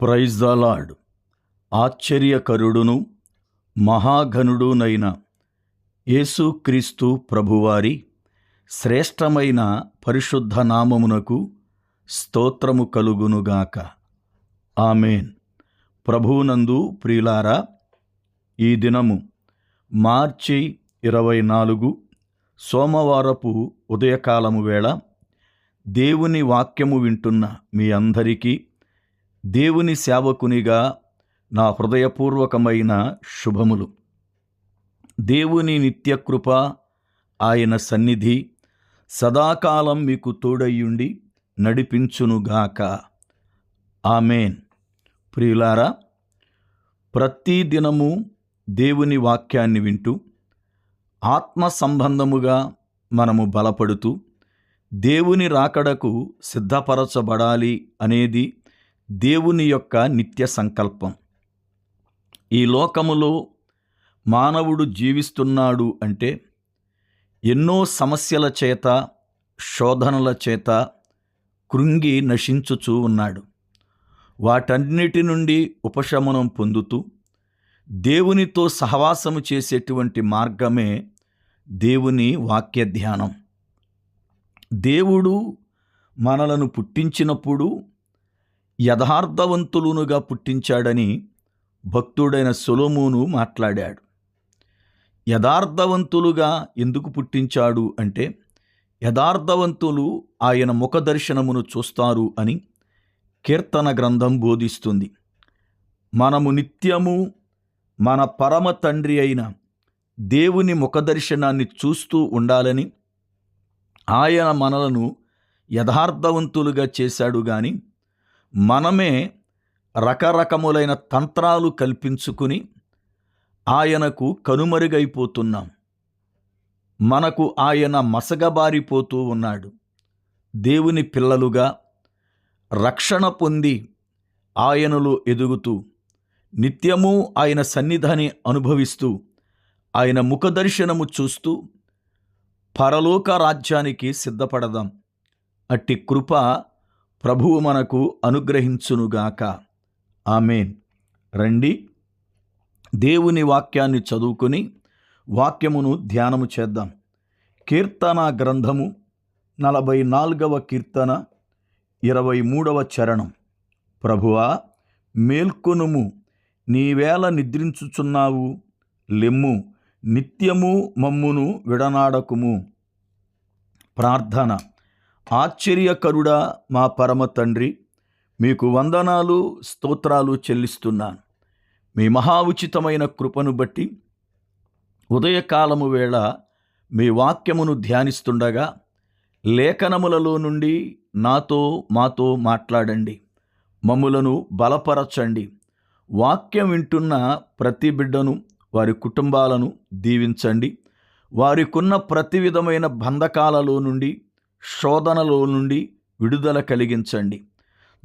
Praise the Lord. ఆశ్చర్యకరుడును మహాఘనుడునైన యేసుక్రీస్తు ప్రభువారి శ్రేష్టమైన పరిశుద్ధ నామమునకు స్తోత్రము కలుగునుగాక ఆమెన్. ప్రభువునందు ప్రియులారా ఈ దినము మార్చి ఇరవై నాలుగు సోమవారపు ఉదయకాలము వేళ దేవుని వాక్యము వింటున్న మీ అందరికీ దేవుని సేవకునిగా నా హృదయపూర్వకమైన శుభములు. దేవుని నిత్యకృప ఆయన సన్నిధి సదాకాలం మీకు తోడయ్యుండి నడిపించునుగాక. ఆమెన్. ప్రియులారా ప్రతి దినము దేవుని వాక్యాన్ని వింటూ ఆత్మ సంబంధముగా మనము బలపడుతూ దేవుని రాకడకు సిద్ధపరచబడాలి అనేది దేవుని యొక్క నిత్య సంకల్పం. ఈ లోకములో మానవుడు జీవిస్తున్నాడు అంటే ఎన్నో సమస్యల చేత శోధనల చేత కృంగి నశించుచూ ఉన్నాడు. వాటన్నిటి నుండి ఉపశమనం పొందుతూ దేవునితో సహవాసము చేసేటువంటి మార్గమే దేవుని వాక్య ధ్యానం దేవుడు మనలను పుట్టించినప్పుడు యథార్థవంతులునుగా పుట్టించాడని భక్తుడైన సొలోమోను మాట్లాడాడు. యథార్థవంతులుగా ఎందుకు పుట్టించాడు అంటే యథార్థవంతులు ఆయన ముఖదర్శనమును చూస్తారు అని కీర్తన గ్రంథం బోధిస్తుంది. మనము నిత్యము మన పరమ తండ్రి అయిన దేవుని ముఖదర్శనాన్ని చూస్తూ ఉండాలని ఆయన మనలను యథార్థవంతులుగా చేశాడు కానీ మనమే రకరకములైన తంత్రాలు కల్పించుకుని ఆయనకు కనుమరుగైపోతున్నాం. మనకు ఆయన మసగబారిపోతూ ఉన్నాడు. దేవుని పిల్లలుగా రక్షణ పొంది ఆయనలో ఎదుగుతూ నిత్యము ఆయన సన్నిధాన్ని అనుభవిస్తూ ఆయన ముఖదర్శనము చూస్తూ పరలోక రాజ్యానికి సిద్ధపడదాం. అట్టి కృప ప్రభువు మనకు అనుగ్రహించునుగాక. ఆమెన్. రండి. దేవుని వాక్యాన్ని చదువుకొని వాక్యమును ధ్యానము చేద్దాం. కీర్తన గ్రంథము నలభై నాలుగవ కీర్తన ఇరవై మూడవ చరణం. ప్రభువా మేల్కొనుము. నీవేళ నిద్రించుచున్నావు. లెమ్ము. నిత్యము మమ్మును విడనాడకుము. ప్రార్థన. ఆశ్చర్యకరుడా మా పరమ తండ్రి మీకు వందనాలు స్తోత్రాలు చెల్లిస్తున్నాను. మీ మహా ఉచితమైన కృపను బట్టి ఉదయకాలము వేళ మీ వాక్యమును ధ్యానిస్తుండగా లేఖనములలో నుండి నాతో మాతో మాట్లాడండి. మమ్ములను బలపరచండి. వాక్యం వింటున్న ప్రతి బిడ్డను వారి కుటుంబాలను దీవించండి. వారికున్న ప్రతి విధమైన బంధకాలలో నుండి శోధనలో నుండి విడుదల కలిగించండి.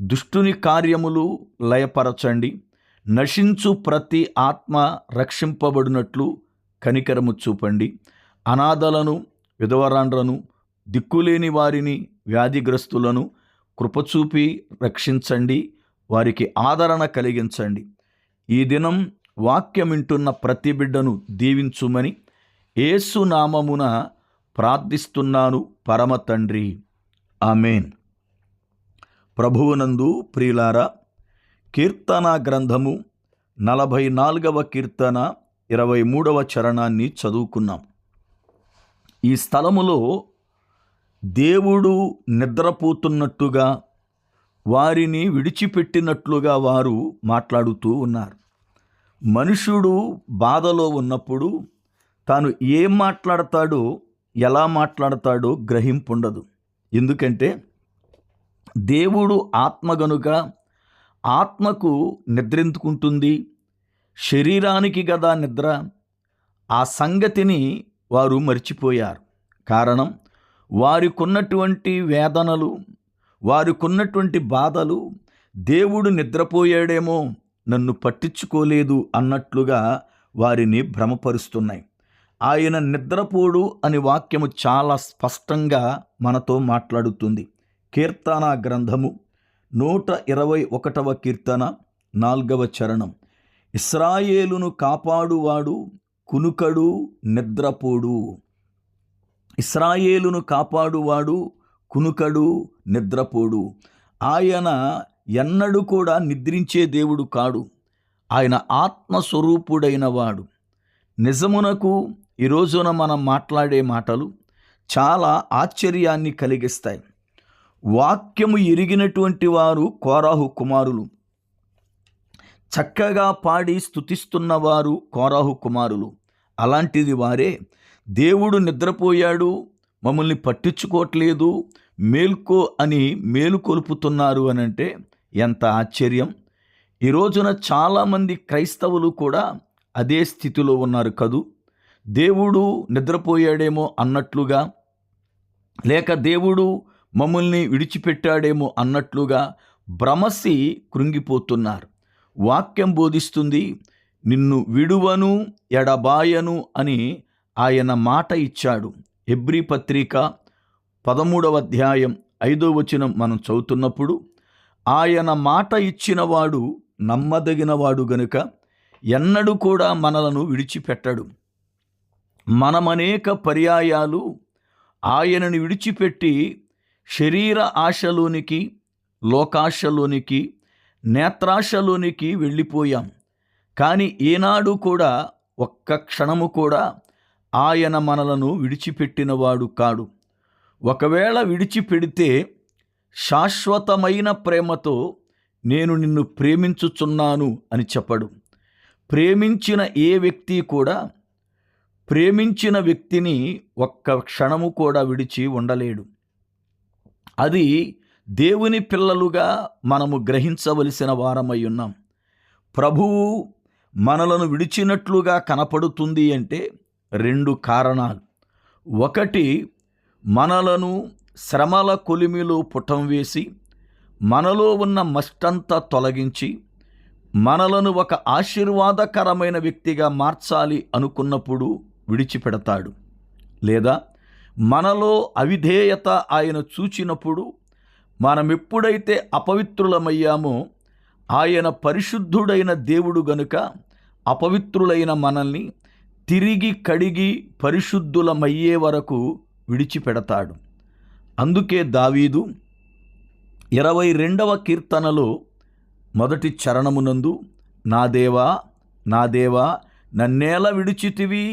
దుష్టుని కార్యములు లయపరచండి. నశించు ప్రతి ఆత్మ రక్షింపబడినట్లు కనికరము చూపండి. అనాథలను విధవరాండ్రను దిక్కులేని వారిని వ్యాధిగ్రస్తులను కృపచూపి రక్షించండి. వారికి ఆదరణ కలిగించండి. ఈ దినం వాక్యం వింటున్న ప్రతి బిడ్డను దీవించుమని ఏసునామమున ప్రార్థిస్తున్నాను పరమ తండ్రి. ఆమెన్. ప్రభువునందు ప్రియులారా కీర్తన గ్రంథము నలభై నాలుగవ కీర్తన ఇరవై మూడవ చరణాన్ని చదువుకున్నాం. ఈ స్థలములో దేవుడు నిద్రపోతున్నట్టుగా వారిని విడిచిపెట్టినట్లుగా వారు మాట్లాడుతూ ఉన్నారు. మనుషుడు బాధలో ఉన్నప్పుడు తాను ఏం మాట్లాడతాడో ఎలా మాట్లాడతాడో గ్రహింపుండదు. ఎందుకంటే దేవుడు ఆత్మ గనుక ఆత్మకు నిద్రించుకుంటుంది శరీరానికి గదా నిద్ర? ఆ సంగతిని వారు మర్చిపోయారు. కారణం వారికున్నటువంటి వేదనలు వారికున్నటువంటి బాధలు దేవుడు నిద్రపోయాడేమో నన్ను పట్టించుకోలేదు అన్నట్లుగా వారిని భ్రమపరుస్తున్నాయి. ఆయన నిద్రపోడు అని వాక్యము చాలా స్పష్టంగా మనతో మాట్లాడుతుంది. కీర్తన గ్రంథము నూట ఇరవై ఒకటవ కీర్తన నాల్గవ చరణం. ఇస్రాయేలును కాపాడువాడు కునుకడు నిద్రపోడు. ఇస్రాయేలును కాపాడువాడు కునుకడు నిద్రపోడు. ఆయన ఎన్నడూ కూడా నిద్రించే దేవుడు కాడు. ఆయన ఆత్మస్వరూపుడైన వాడు నిజమునకు ఈ రోజున మనం మాట్లాడే మాటలు చాలా ఆశ్చర్యాన్ని కలిగిస్తాయి. వాక్యము ఎరిగినటువంటి వారు కోరాహు కుమారులు. చక్కగా పాడి స్థుతిస్తున్నవారు కోరాహు కుమారులు. అలాంటిది వారే దేవుడు నిద్రపోయాడు మమ్మల్ని పట్టించుకోవట్లేదు మేల్కో అని మేలుకొల్పుతున్నారు అని అంటే ఎంత ఆశ్చర్యం. ఈ రోజున చాలామంది క్రైస్తవులు కూడా అదే స్థితిలో ఉన్నారు కదూ. దేవుడు నిద్రపోయాడేమో అన్నట్లుగా లేక దేవుడు మమ్మల్ని విడిచిపెట్టాడేమో అన్నట్లుగా భ్రమసి కృంగిపోతున్నారు. వాక్యం బోధిస్తుంది నిన్ను విడువను ఎడబాయను అని ఆయన మాట ఇచ్చాడు. ఎబ్రి పత్రిక పదమూడవ అధ్యాయం ఐదో వచనం మనం చదువుతున్నప్పుడు ఆయన మాట ఇచ్చినవాడు నమ్మదగినవాడు గనుక ఎన్నడూ కూడా మనలను విడిచిపెట్టడు. మనమనేక పర్యాయాలు ఆయనను విడిచిపెట్టి శరీర ఆశలోనికి లోకాశలోనికి నేత్రాశలోనికి వెళ్ళిపోయాం. కానీ ఏనాడు కూడా ఒక్క క్షణము కూడా ఆయన మనలను విడిచిపెట్టినవాడు కాడు. ఒకవేళ విడిచిపెడితే శాశ్వతమైన ప్రేమతో నేను నిన్ను ప్రేమించుచున్నాను అని చెప్పడు. ప్రేమించిన ఏ వ్యక్తి కూడా ప్రేమించిన వ్యక్తిని ఒక్క క్షణము కూడా విడిచి ఉండలేడు. అది దేవుని పిల్లలుగా మనము గ్రహించవలసిన వారమై ఉన్నాం. ప్రభువు మనలను విడిచినట్లుగా కనపడుతుంది అంటే రెండు కారణాలు. ఒకటి మనలను శ్రమల కొలిమిలో పుటం వేసి మనలో ఉన్న మస్టంతా తొలగించి మనలను ఒక ఆశీర్వాదకరమైన వ్యక్తిగా మార్చాలి అనుకున్నప్పుడు విడిచిపెడతాడు. లేదా మనలో అవిధేయత ఆయన చూచినప్పుడు మనం ఎప్పుడైతే అపవిత్రులమయ్యామో ఆయన పరిశుద్ధుడైన దేవుడు గనుక అపవిత్రులైన మనల్ని తిరిగి కడిగి పరిశుద్ధులమయ్యే వరకు విడిచిపెడతాడు. అందుకే దావీదు ఇరవై రెండవ కీర్తనలో మొదటి చరణమునందు నా దేవా నా దేవా నన్నేల విడిచితివి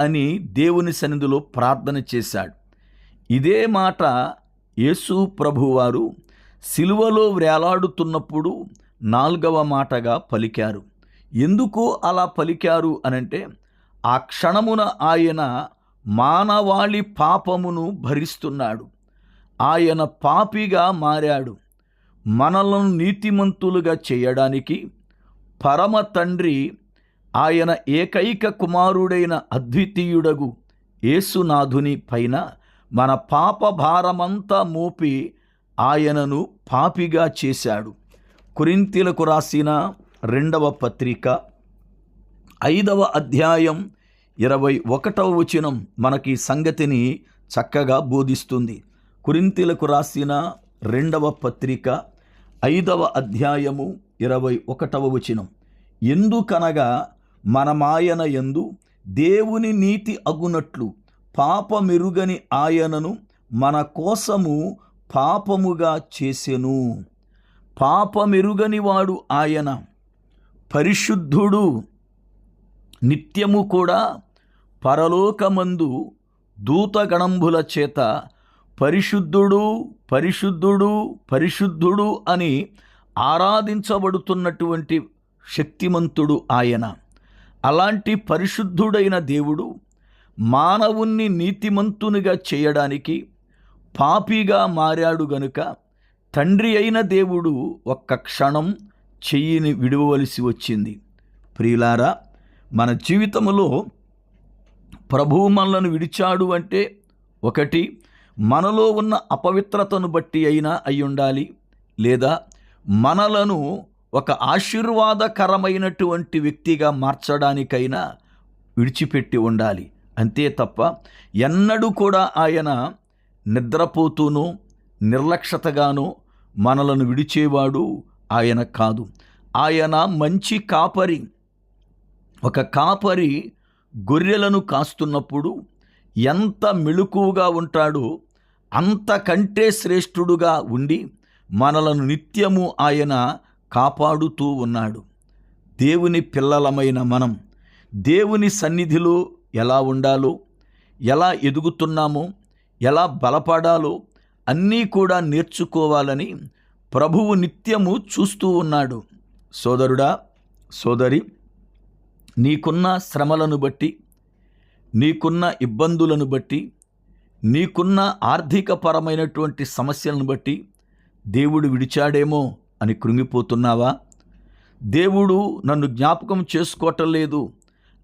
అని దేవుని సన్నిధిలో ప్రార్థన చేశాడు. ఇదే మాట యేసు ప్రభువారు సిలువలో వేలాడుతున్నప్పుడు నాలుగవ మాటగా పలికారు. ఎందుకు అలా పలికారు అనంటే ఆ క్షణమున ఆయన మానవాళి పాపమును భరిస్తున్నాడు. ఆయన పాపిగా మారాడు. మనలను నీతిమంతులుగా చేయడానికి పరమ తండ్రి ఆయన ఏకైక కుమారుడైన అద్వితీయుడగు యేసునాథుని పైన మన పాప భారమంతా మోపి ఆయనను పాపిగా చేశాడు. కురింతీలకు రాసిన రెండవ పత్రిక ఐదవ అధ్యాయం ఇరవై ఒకటవ వచనం మనకి సంగతిని చక్కగా బోధిస్తుంది. కురింతీలకు రాసిన రెండవ పత్రిక ఐదవ అధ్యాయము ఇరవై ఒకటవ వచనం. ఎందుకనగా మనమాయన ఎందు దేవుని నీతి అగునట్లు పాపమెరుగని ఆయనను మన కోసము పాపముగా చేసెను. పాపమెరుగని వాడు ఆయన. పరిశుద్ధుడు నిత్యము కూడా పరలోకమందు దూతగణంభుల చేత పరిశుద్ధుడు పరిశుద్ధుడు పరిశుద్ధుడు అని ఆరాధించబడుతున్నటువంటి శక్తిమంతుడు ఆయన. అలాంటి పరిశుద్ధుడైన దేవుడు మానవుణ్ణి నీతిమంతునిగా చేయడానికి పాపిగా మారాడు గనుక తండ్రి అయిన దేవుడు ఒక్క క్షణం చెయ్యిని విడవలసి వచ్చింది. ప్రియులారా మన జీవితంలో ప్రభువు మనలను విడిచాడు అంటే ఒకటి మనలో ఉన్న అపవిత్రతను బట్టి అయినా అయి ఉండాలి లేదా మనలను ఒక ఆశీర్వాదకరమైనటువంటి వ్యక్తిగా మార్చడానికైనా విడిచిపెట్టి ఉండాలి. అంతే తప్ప ఎన్నడూ కూడా ఆయన నిద్రపోతూనూ నిర్లక్ష్యతగానూ మనలను విడిచేవాడు ఆయన కాదు. ఆయన మంచి కాపరి. ఒక కాపరి గొర్రెలను కాస్తున్నప్పుడు ఎంత మెళుకువగా ఉంటాడో అంతకంటే శ్రేష్ఠుడుగా ఉండి మనలను నిత్యము ఆయన కాపాడుతూ ఉన్నాడు. దేవుని పిల్లలమైన మనం దేవుని సన్నిధిలో ఎలా ఉండాలో ఎలా ఎదుగుతున్నామో ఎలా బలపడాలో అన్నీ కూడా నేర్చుకోవాలని ప్రభువు నిత్యము చూస్తూ ఉన్నాడు. సోదరుడా సోదరి నీకున్న శ్రమలను బట్టి నీకున్న ఇబ్బందులను బట్టి నీకున్న ఆర్థికపరమైనటువంటి సమస్యలను బట్టి దేవుడు విడిచాడేమో అని కృంగిపోతున్నావా? దేవుడు నన్ను జ్ఞాపకం చేసుకోవటం లేదు.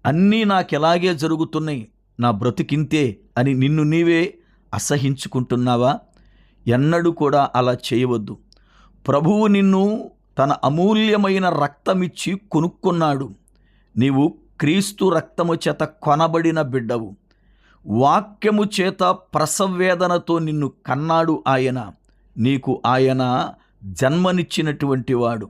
అన్నీ నాకెలాగే జరుగుతున్నాయి. నా బ్రతికింతే అని నిన్ను నీవే అసహించుకుంటున్నావా? ఎన్నడూ కూడా అలా చేయవద్దు. ప్రభువు నిన్ను తన అమూల్యమైన రక్తమిచ్చి కొనుక్కున్నాడు. నీవు క్రీస్తు రక్తము చేత కొనబడిన బిడ్డవు. వాక్యము చేత ప్రసవేదనతో నిన్ను కన్నాడు ఆయన. నీకు ఆయన జన్మనిచ్చినటువంటి వాడు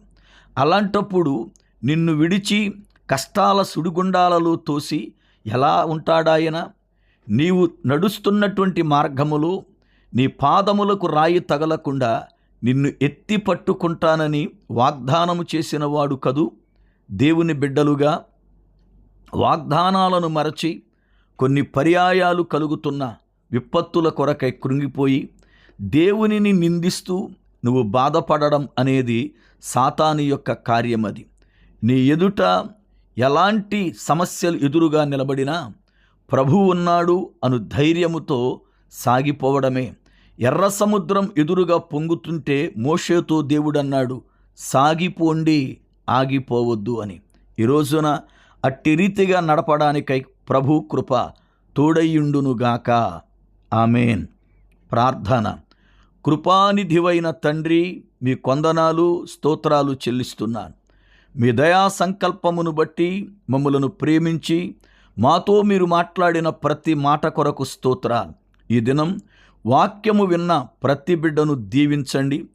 అలాంటప్పుడు నిన్ను విడిచి కష్టాల సుడిగుండాలలో తోసి ఎలా ఉంటాడాయన? నీవు నడుస్తున్నటువంటి మార్గములో నీ పాదములకు రాయి తగలకుండా నిన్ను ఎత్తి పట్టుకుంటానని వాగ్దానము చేసిన వాడు కదూ? దేవుని బిడ్డలుగా వాగ్దానాలను మరచి కొన్ని పర్యాయాలు కలుగుతున్న విపత్తుల కొరకై కృంగిపోయి దేవునిని నిందిస్తూ నువ్వు బాధపడడం అనేది సాతాని యొక్క కార్యం అది. నీ ఎదుట ఎలాంటి సమస్యలు ఎదురుగా నిలబడినా ప్రభువు ఉన్నాడు అను ధైర్యముతో సాగిపోవడమే. ఎర్ర సముద్రం ఎదురుగా పొంగుతుంటే మోషేతో దేవుడన్నాడు సాగిపోండి ఆగిపోవద్దు అని. ఈ రోజున అట్టి రీతిగా నడపడానికై ప్రభు కృప తోడయ్యుండునుగాక. ఆమెన్. ప్రార్థన. కృపానిధివైన తండ్రి మీ కొందనాలు స్తోత్రాలు చెల్లిస్తున్నాను. మీ దయా సంకల్పమును బట్టి మమ్మలను ప్రేమించి మాతో మీరు మాట్లాడిన ప్రతి మాట కొరకు స్తోత్రాలు. ఈ దినం వాక్యము విన్న ప్రతి బిడ్డను దీవించండి.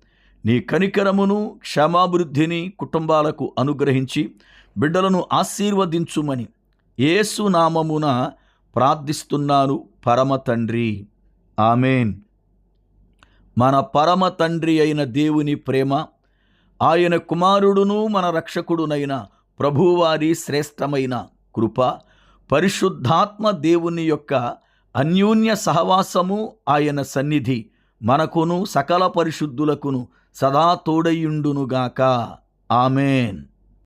నీ కనికరమును క్షమాభివృద్ధిని కుటుంబాలకు అనుగ్రహించి బిడ్డలను ఆశీర్వదించుమని ఏసునామమున ప్రార్థిస్తున్నాను పరమ తండ్రి. ఆమెన్. మన పరమ తండ్రి అయిన దేవుని ప్రేమ ఆయన కుమారుడును మన రక్షకుడునైన ప్రభువారి శ్రేష్టమైన కృప పరిశుద్ధాత్మ దేవుని యొక్క అన్యోన్య సహవాసము ఆయన సన్నిధి మనకును సకల పరిశుద్ధులకును సదా తోడయుండునుగాక ఆమెన్.